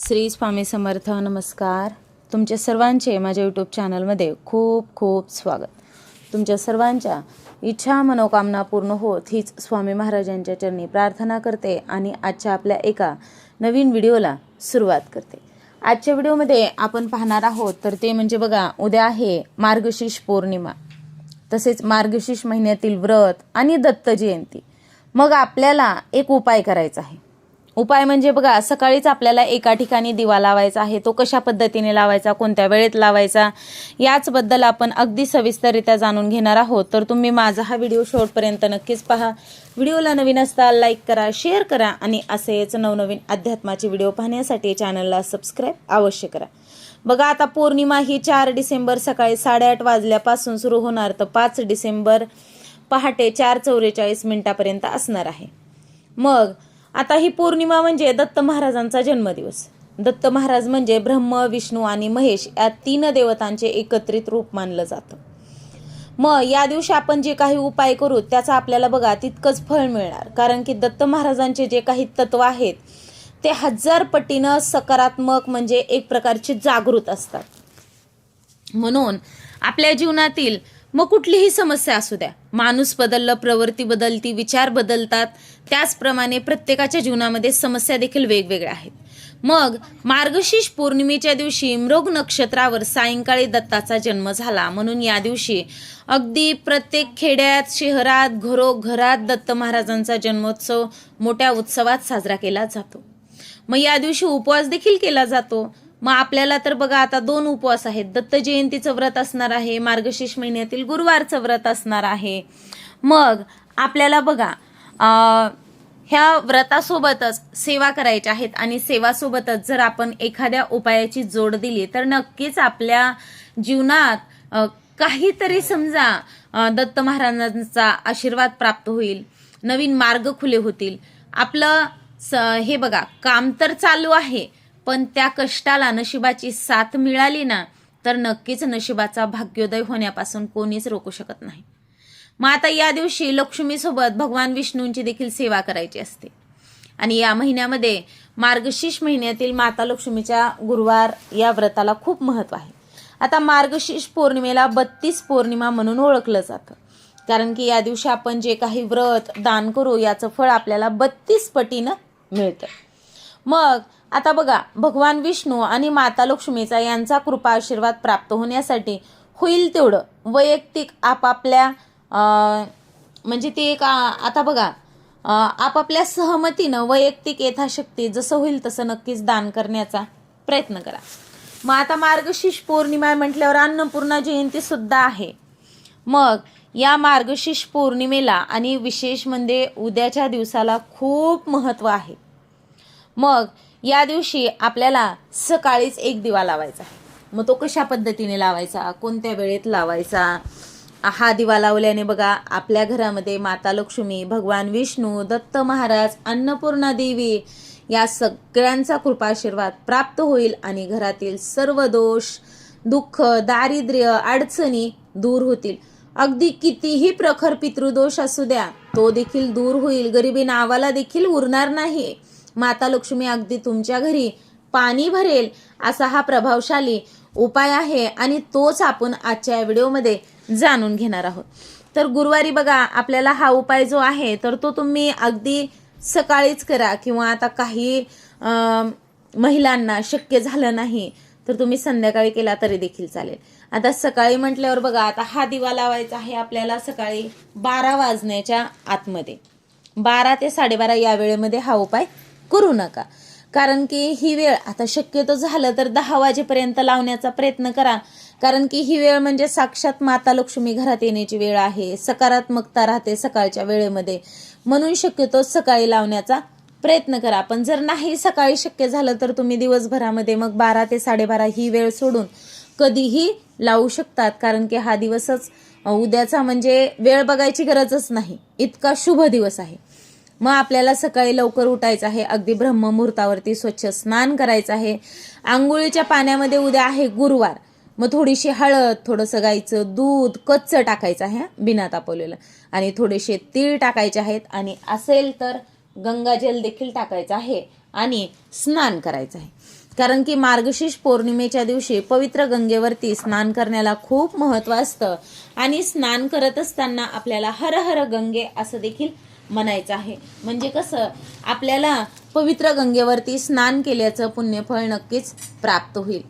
श्री स्वामी समर्थ नमस्कार. तुमच्या सर्वांचे माझ्या यूट्यूब चॅनलमध्ये खूप खूप स्वागत. तुमच्या सर्वांच्या इच्छा मनोकामना पूर्ण होत हीच स्वामी महाराजांच्या चरणी प्रार्थना करते आणि आजच्या आपल्या एका नवीन व्हिडिओला सुरुवात करते. आजच्या व्हिडिओमध्ये आपण पाहणार आहोत तर ते म्हणजे बघा उद्या आहे मार्गशीर्ष पौर्णिमा. तसेच मार्गशीर्ष महिन्यातील व्रत आणि दत्त जयंती. मग आपल्याला एक उपाय करायचा आहे. उपाय म्हणजे बघा सकाळीच आपल्याला एका ठिकाणी दिवा लावायचा आहे तो कशा पद्धतीने लावायचा कोणत्या वेळेत लावायचा याचबद्दल आपण अगदी सविस्तररित्या जाणून घेणार आहोत. तर तुम्ही माझा हा व्हिडिओ शेवटपर्यंत नक्कीच पहा. व्हिडिओला नवीन असता लाईक करा शेअर करा आणि असेच नवनवीन अध्यात्माचे व्हिडिओ पाहण्यासाठी चॅनलला सबस्क्राईब अवश्य करा. बघा आता पौर्णिमा ही चार डिसेंबर सकाळी साडेआठ वाजल्यापासून सुरू होणार. तर पाच डिसेंबर पहाटे चार चौवेचाळीस मिनिटापर्यंत असणार आहे. मग आता ही पौर्णिमा म्हणजे दत्त महाराजांचा जन्मदिवस. दत्त महाराज म्हणजे ब्रह्म विष्णू आणि महेश या तीन देवतांचे एकत्रित रूप मानलं जातं. मग या दिवशी आपण जे काही उपाय करू त्याचा आपल्याला बघा तितकंच फळ मिळणार. कारण की दत्त महाराजांचे जे काही तत्व आहेत ते हजार पटीनं सकारात्मक म्हणजे एक प्रकारचे जागृत असतात. म्हणून आपल्या जीवनातील मग कुठलीही समस्या असू द्या. माणूस बदललं प्रवृत्ती बदलती विचार बदलतात त्याचप्रमाणे प्रत्येकाच्या जीवनामध्ये समस्या देखील वेगवेगळ्या आहेत. मग मार्गशीर्ष पौर्णिमेच्या दिवशी मृग नक्षत्रावर सायंकाळी दत्ताचा जन्म झाला. म्हणून या दिवशी अगदी प्रत्येक खेड्यात शहरात घरोघरात दत्त महाराजांचा जन्मोत्सव मोठ्या उत्सवात साजरा केला जातो. मग या दिवशी उपवास देखील केला जातो. मग आपल्याला तर बघा आता दोन उपवास आहेत. दत्त जयंतीचं व्रत असणार आहे मार्गशीर्ष महिन्यातील गुरुवारचं व्रत असणार आहे. मग आपल्याला बघा ह्या व्रतासोबतच सेवा करायच्या आहेत आणि सेवासोबतच जर आपण एखाद्या उपायाची जोड दिली तर नक्कीच आपल्या जीवनात काहीतरी समजा दत्त महाराजांचा आशीर्वाद प्राप्त होईल नवीन मार्ग खुले होतील. आपलं स हे बघा काम तर चालू आहे पण त्या कष्टाला नशिबाची साथ मिळाली ना तर नक्कीच नशिबाचा भाग्योदय होण्यापासून कोणीच रोखू शकत नाही. मग आता या दिवशी लक्ष्मीसोबत भगवान विष्णूंची देखील सेवा करायची असते. आणि या महिन्यामध्ये मार्गशीर्ष महिन्यातील माता लक्ष्मीच्या गुरुवार या व्रताला खूप महत्त्व आहे. आता मार्गशीर्ष पौर्णिमेला बत्तीस पौर्णिमा म्हणून ओळखलं जातं. कारण की या दिवशी आपण जे काही व्रत दान करू याचं फळ आपल्याला बत्तीस पटीनं मिळतं. मग आता बघा भगवान विष्णू आणि माता लक्ष्मीचा यांचा कृपा आशीर्वाद प्राप्त होण्यासाठी होईल तेवढं. वैयक्तिक आपापल्या म्हणजे ते एक आता बघा आपापल्या सहमतीनं वैयक्तिक यथाशक्ती जसं होईल तसं नक्कीच दान करण्याचा प्रयत्न करा. मग आता मार्गशीर्ष पौर्णिमा म्हटल्यावर अन्नपूर्णा जयंती सुद्धा आहे. मग या मार्गशीर्ष पौर्णिमेला आणि विशेष म्हणजे उद्याच्या दिवसाला खूप महत्त्व आहे. मग या दिवशी आपल्याला सकाळीच एक दिवा लावायचा. मग तो कशा पद्धतीने लावायचा? कोणत्या वेळेत लावायचा? हा दिवा लावल्याने बघा आपल्या घरामध्ये माता लक्ष्मी भगवान विष्णू दत्त महाराज अन्नपूर्णा देवी या सगळ्यांचा कृपाशीर्वाद प्राप्त होईल आणि घरातील सर्व दोष दुःख दारिद्र्य अडचणी दूर होतील. अगदी कितीही प्रखर पितृदोष असू द्या तो देखील दूर होईल. गरिबी नावाला देखील उरणार नाही. माता लक्ष्मी अगदी तुमच्या घरी पाणी भरेल असा हा प्रभावशाली उपाय आहे आणि तोच आपण आजच्या या व्हिडिओमध्ये जाणून घेणार आहोत. तर गुरुवारी बघा आपल्याला हा उपाय जो आहे तर तो तुम्ही अगदी सकाळीच करा किंवा आता काही महिलांना शक्य झालं नाही तर तुम्ही संध्याकाळी केला तरी देखील चालेल. आता सकाळी म्हटल्यावर बघा आता हा दिवा लावायचा आहे आपल्याला सकाळी बारा वाजण्याच्या आतमध्ये. बारा ते साडेबारा या वेळेमध्ये हा उपाय करू नका. कारण की ही वेळ आता शक्यतो झालं तर दहा वाजेपर्यंत लावण्याचा प्रयत्न करा. कारण की ही वेळ म्हणजे साक्षात माता लक्ष्मी घरात येण्याची वेळ आहे सकारात्मकता राहते सकाळच्या वेळेमध्ये. म्हणून शक्यतो सकाळी लावण्याचा प्रयत्न करा. पण जर नाही सकाळी शक्य झालं तर तुम्ही दिवसभरामध्ये मग बारा ते साडेबारा ही वेळ सोडून कधीही लावू शकतात. कारण की हा दिवसच उद्याचा म्हणजे वेळ बघायची गरजच नाही. इतका शुभ दिवस आहे. मग आपल्याला सकाळी लवकर उठायचं आहे. अगदी ब्रह्ममुहूर्तावरती स्वच्छ स्नान करायचं आहे. आंघोळीच्या पाण्यामध्ये उद्या आहे गुरुवार. मग थोडीशी हळद थोडंसं गाईचं दूध कच्चं टाकायचं आहे बिना तापवलेलं. आणि थोडेसे तीळ टाकायचे आहेत. आणि असेल तर गंगाजल देखील टाकायचं आहे आणि स्नान करायचं आहे. कारण की मार्गशीर्ष पौर्णिमेच्या दिवशी पवित्र गंगेवरती स्नान करण्याला खूप महत्त्व असतं. आणि स्नान करत असताना आपल्याला हर हर गंगे असं देखील म्हणायचं आहे. म्हणजे कसं आपल्याला पवित्र गंगेवरती स्नान केल्याचं पुण्यफळ नक्कीच प्राप्त होईल.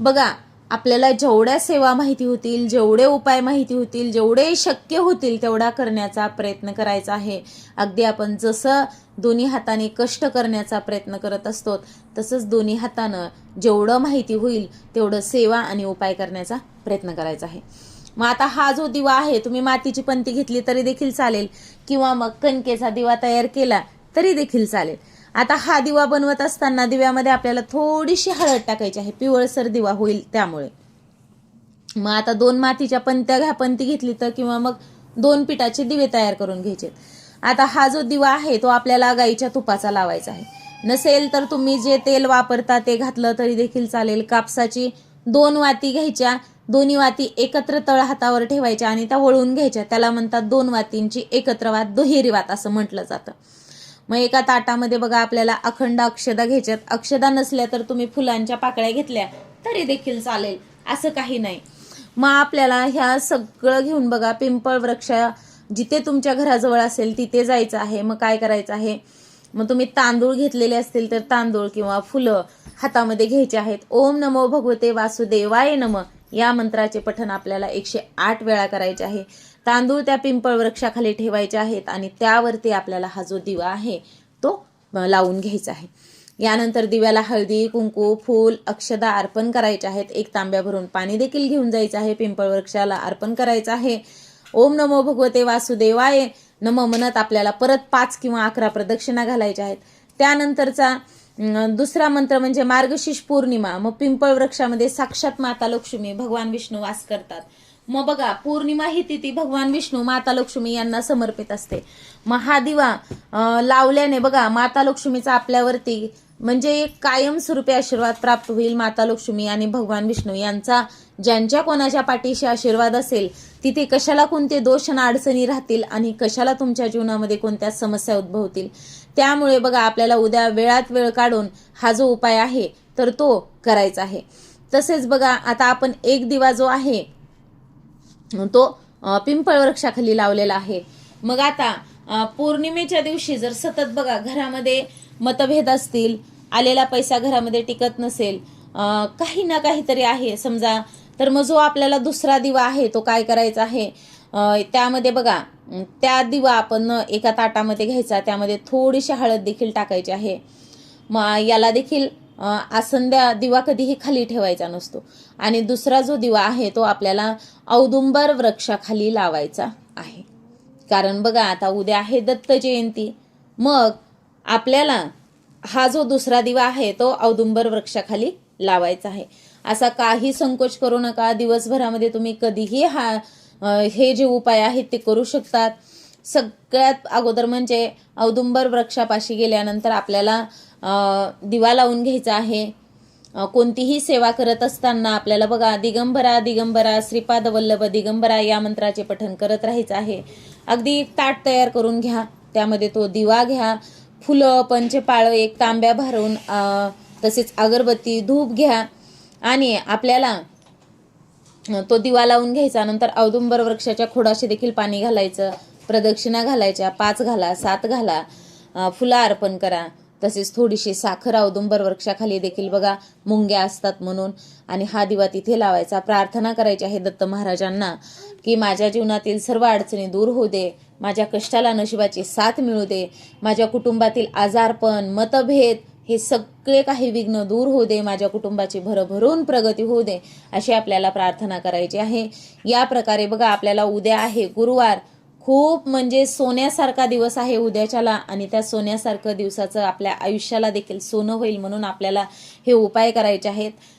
बघा आपल्याला जेवढ्या सेवा माहिती होतील जेवढे उपाय माहिती होतील जेवढे शक्य होतील तेवढा करण्याचा प्रयत्न करायचा आहे. अगदी आपण जसं दोन्ही हाताने कष्ट करण्याचा प्रयत्न करत असतो तसंच दोन्ही हातानं जेवढं माहिती होईल तेवढं सेवा आणि उपाय करण्याचा प्रयत्न करायचा आहे. मग आता हा जो दिवा आहे तुम्ही मातीची पंती घेतली तरी देखील चालेल. किंवा मग कणकेचा दिवा तयार केला तरी देखील चालेल. आता हा दिवा बनवत असताना दिव्यामध्ये आपल्याला थोडीशी हळद टाकायची आहे. पिवळसर दिवा होईल त्यामुळे. मग आता दोन मातीच्या पंत्या घ्या पंती घेतली तर किंवा मग दोन पिठाचे दिवे तयार करून घ्यायचे आता हा जो दिवा आहे तो आपल्याला गाईच्या तुपाचा लावायचा आहे. नसेल तर तुम्ही जे तेल वापरता ते घातलं तरी देखील चालेल. कापसाची दोन वाती घ्यायच्या. दोन्ही वाती एकत्र तळ हातावर ठेवायच्या आणि त्या वळून घ्यायच्या. त्याला म्हणतात दोन वातींची एकत्र वात दुहेरी वात असं म्हटलं जातं. मग एका ताटामध्ये बघा आपल्याला अखंड अक्षदा घ्यायच्यात. अक्षदा नसल्या तर तुम्ही फुलांच्या पाकळ्या घेतल्या तरी देखील चालेल. असं काही नाही. मग आपल्याला ह्या सगळं घेऊन बघा पिंपळ वृक्ष जिथे तुमच्या घराजवळ असेल तिथे जायचं आहे. मग काय करायचं आहे? मग तुम्ही तांदूळ घेतलेले असतील तर तांदूळ किंवा फुलं हातामध्ये घ्यायचे आहेत. ओम नमो भगवते वासुदेवाय नम. या मंत्राचे पठण आपल्याला एकशे आठ वेळा करायचे आहे. तांदूळ त्या पिंपळ वृक्षाखाली ठेवायचे आहेत आणि त्यावरती आपल्याला हा जो दिवा आहे तो लावून घ्यायचा आहे. यानंतर दिव्याला हळदी कुंकू फूल अक्षदा अर्पण करायचे आहेत. एक तांब्या भरून पाणी देखील घेऊन जायचं आहे. पिंपळ वृक्षाला अर्पण करायचं आहे. ओम नमो भगवते वासुदेवाय. नम म्हणत आपल्याला परत पाच किंवा अकरा प्रदक्षिणा घालायच्या आहेत. त्यानंतरचा दुसरा मंत्र म्हणजे मार्गशीर्ष पौर्णिमा. मग पिंपळ वृक्षामध्ये साक्षात माता लक्ष्मी भगवान विष्णू वास करतात. मग बघा पौर्णिमा ही तिथी भगवान विष्णू माता लक्ष्मी यांना समर्पित असते. मग हा दिवा लावल्याने बघा माता लक्ष्मीचा आपल्यावरती म्हणजे कायमस्वरूपी आशीर्वाद प्राप्त होईल माता लक्ष्मी आणि भगवान विष्णू यांचा. ज्यांच्या कोणाच्या पाठीशी आशीर्वाद असेल तिथे कशाला कोणते दोष आणि अडचणी राहतील आणि कशाला तुमच्या जीवनामध्ये कोणत्या समस्या उद्भवतील? त्यामुळे बघा आपल्याला उद्या वेळात वेळ काढून हा जो उपाय आहे तर तो करायचा आहे. तसेच बघा आता आपण एक दिवा जो आहे तो पिंपळ वृक्षाखाली लावलेला आहे. मग आता पौर्णिमेच्या दिवशी जर सतत बघा घरामध्ये मतभेद असतील आलेला पैसा घरामध्ये टिकत नसेल काही ना काहीतरी आहे. समजा तर मग जो आपल्याला दुसरा दिवा आहे तो काय करायचा आहे? त्यामध्ये बघा त्या दिवा आपण एका ताटामध्ये घ्यायचा त्यामध्ये थोडीशी हळद देखील टाकायची आहे. मग याला देखील आसंद्या दिवा कधीही खाली ठेवायचा नसतो. आणि दुसरा जो दिवा आहे तो आपल्याला औदुंबर वृक्षाखाली लावायचा आहे. कारण बघा आता उद्या आहे दत्त जयंती. मग आपल्याला हा जो दुसरा दिवा आहे तो औदुंबर वृक्षाखाली लावायचा आहे. असा काही संकोच करू नका. दिवसभरामध्ये तुम्ही कधीही हा हे जे उपाय आहेत ते करू शकतात. सगळ्यात अगोदर म्हणजे औदुंबर वृक्षापाशी गेल्यानंतर आपल्याला दिवा लावून घ्यायचा आहे. कोणतीही सेवा करत असताना आपल्याला बघा दिगंबरा दिगंबरा श्रीपाद वल्लभ दिगंबरा या मंत्राचे पठण करत राहायचं आहे. अगदी एक ताट तयार करून घ्या. त्यामध्ये तो दिवा घ्या. फुलं पंचपाळ एक तांब्या भरून तसेच अगरबत्ती धूप घ्या. आणि आपल्याला तो दिवा लावून घ्यायचा नंतर औदुंबर वृक्षाच्या खोडाशी देखील पाणी घालायचं प्रदक्षिणा घालायच्या पाच घाला सात घाला फुलं अर्पण करा. तसेच थोडीशी साखर औदुंबर वृक्षाखाली देखील बघा मुंग्या असतात म्हणून. आणि हा दिवा तिथे लावायचा प्रार्थना करायची आहे दत्त महाराजांना की माझ्या जीवनातील सर्व अडचणी दूर होऊ दे माझ्या कष्टाला नशिबाची साथ मिळू दे माझ्या कुटुंबातील आजारपण मतभेद हे सगळे काही विघ्न दूर होऊ दे माझ्या कुटुंबाची भरभरून प्रगती होऊ दे अशी आपल्याला प्रार्थना करायची आहे. या प्रकारे बघा आपल्याला उद्या आहे गुरुवार. खूप म्हणजे सोन्यासारखा दिवस आहे उद्याच्याला आणि त्या सोन्यासारखं दिवसाचं आपल्या आयुष्याला देखील सोनं होईल म्हणून आपल्याला हे उपाय करायचे आहेत.